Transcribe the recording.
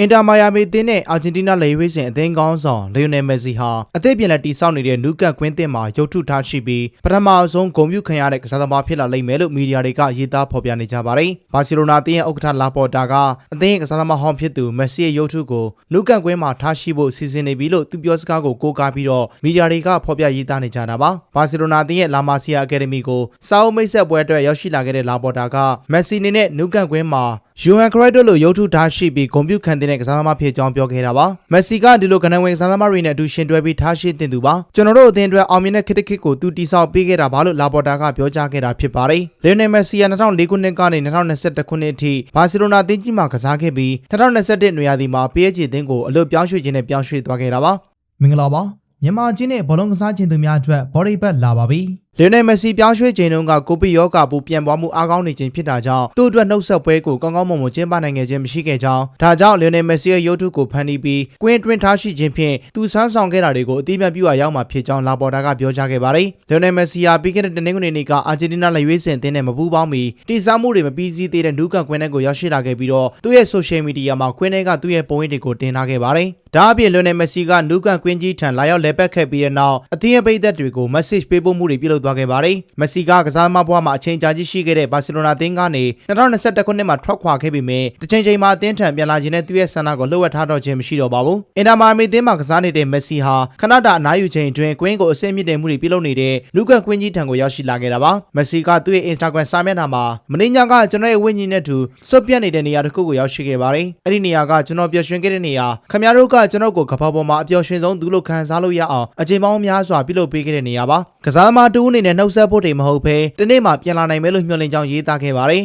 အင်တာမာယာမီအသင်းနဲ့အာဂျင်တီးနားလေဝေးစဉ်အသင်းကောင်းဆောင်လီယိုနယ်မက်ဆီဟာအသစ်ပြန်လက်တီဆောက်နေတဲ့နူးကတ်ကွင်းတင်မှာရုပ်ထုထားရှိပြီးပထမအဆုံးဂုဏ်ပြုခံရတဲ့ကစားသမားဖြစ်လာလိမ့်မယ်လို့မီဒီယာတွေကရေးသားဖော်ပြနေကြပါတယ်။ဘာစီလိုနာအသင်းရဲ့ဥက္ကဋ္ဌလာပေါ်တာကအသင်းရဲ့ကစားသမားဟောင်းဖြစ်သူမက်ဆီရဲ့ရုပ်ထုကိုနူးကတ်ကွင်းမှာထားရှိဖို့စီစဉ်နေပြီလို့သူပြောစကားကိုကိုးကားပြီးတော့မီဒီယာတွေကဖော်ပြရေးသားနေကြတာပါ။ဘာစီလိုနာအသင်းရဲ့လာမာစီယာအကယ်ဒမီကိုစာအုပ်မိတ်ဆက်ပွဲအတွက်ရောက်ရှိလာခဲ့တဲ့လာပေါ်တာကမက်ဆီနေနဲ့နူးကတ်ကွင်းမှာ ယူဟန်ခရိုက်တိုလိုရုပ်ထုထားရှိပြီးဂုဏ်ပြုခံတဲ့ကစားသမားဖြစ်ကြောင်းပြောခဲ့တာပါမက်ဆီကဒီလိုကနဝင်ကစားသမားတွေနဲ့အတူရှင်တွဲပြီးထားရှိတင်သူပါကျွန်တော်တို့အသင်းအတွက်အောင်မြင်တဲ့ခစ်တခစ်ကိုသူတိဆောက်ပေးခဲ့တာပါလို့လာပေါ်တာကပြောကြားခဲ့တာဖြစ်ပါတယ်လီယိုနယ်မက်ဆီက2004ခုနှစ်ကနေ2021ခုနှစ်အထိဘာစီလိုနာအသင်းကြီးမှာကစားခဲ့ပြီး2021နွေရာသီမှာ PSG အသင်းကိုအလို့ပြောင်းရွှေ့ခြင်းနဲ့ပြောင်းရွှေ့သွားခဲ့တာပါမင်္ဂလာပါမြန်မာချင်းနဲ့ဘောလုံးကစားခြင်းသူများအတွက်ဘော်ဒီဘက်လာပါပြီ လီယိုနယ်မက်ဆီပြောင်းရွှေ့ချိန်တုန်းကကိုပီယောဂါပူပြန်ပွားမှုအားကောင်းနေခြင်းဖြစ်တာကြောင့်သူ့အတွက်နှုတ်ဆက်ပွဲကိုကောင်းကောင်းမွန်မွန်ကျင်းပနိုင်ခဲ့ခြင်းမရှိခဲ့ကြောင်းဒါကြောင့်လီယိုနယ်မက်ဆီရဲ့ရုပ်ထုကိုဖန်တီးပြီးကွင်းအတွင်းထားရှိခြင်းဖြင့်သူဆန်းဆောင်ခဲ့တာတွေကိုအတိအပြတ်ပြုအပ်ရောက်မှာဖြစ်ကြောင်းလာပေါ်တာကပြောကြားခဲ့ပါတယ်လီယိုနယ်မက်ဆီဟာပြီးခဲ့တဲ့တနင်္ဂနွေနေ့ကအာဂျင်တီးနားလက်ရွေးစင်အသင်းနဲ့မပူးပေါင်းမီတိစားမှုတွေမပြီးစီးသေးတဲ့နူးကန်ကွင်းထဲကိုရောက်ရှိလာခဲ့ပြီးတော့သူ့ရဲ့ဆိုရှယ်မီဒီယာမှာကွင်းထဲကသူ့ရဲ့ပုံရိပ်တွေကိုတင်ထားခဲ့ပါတယ်ဒါအပြင်လီယိုနယ်မက်ဆီကနူးကန်ကွင်းကြီးထံလာရောက်လဲပတ်ခဲ့ပြီးတဲ့နောက်အသင်းရဲ့ပိတ်သက်တွေကို message ပေးပို့မှုတွေပြုလုပ်သွားခဲ့ပါတယ်မက်ဆီကကစားသမားဘဝမှာအချိန်ကြာကြီးရှိခဲ့တဲ့ဘာစီလိုနာအသင်းကနေ2021ခုနှစ်မှာထွက်ခွာခဲ့ပေမဲ့တစ်ချိန်ချိန်မှာအသင်းထံပြန်လာခြင်းနဲ့သူ့ရဲ့ဆန္ဒကိုလှုပ်ဝက်ထားတော့ခြင်းမရှိတော့ပါဘူးအင်တာမာမီအသင်းမှာကစားနေတဲ့မက်ဆီဟာခဏတာအနားယူချိန်အတွင်းကွင်းကိုအဆင့်မြင့်တဲ့မှုတွေပြုလုပ်နေတဲ့နူးကန်ကွင်းကြီးထံကိုရောက်ရှိလာခဲ့တာပါမက်ဆီကသူ့ရဲ့ Instagram စာမျက်နှာမှာမင်းညကကျွန်တော်ရဲ့ဝိညာဉ်နဲ့တူစွတ်ပြတ်နေတဲ့နေရာတစ်ခုကိုရောက်ရှိခဲ့ပါတယ်အဲ့ဒီနေရာကကျွန်တော်ပျော်ရွှင်ခဲ့တဲ့နေရာခင်ဗျားတို့ကကျွန်တော်ကိုကဘာပေါ်မှာအပျော်ရွှင်ဆုံးသူလို့ခံစားလို့ရအောင်အချိန်ပေါင်းများစွာပြုလုပ်ပေးခဲ့တဲ့နေရာပါကစားသမားတူအနေနဲ့နှုတ်ဆက်ဖို့တွေမဟုတ်ဘဲဒီနေ့မှပြန်လာနိုင်မယ်လို့မျှော်လင့်ကြောင်းရေးသားခဲ့ပါတယ်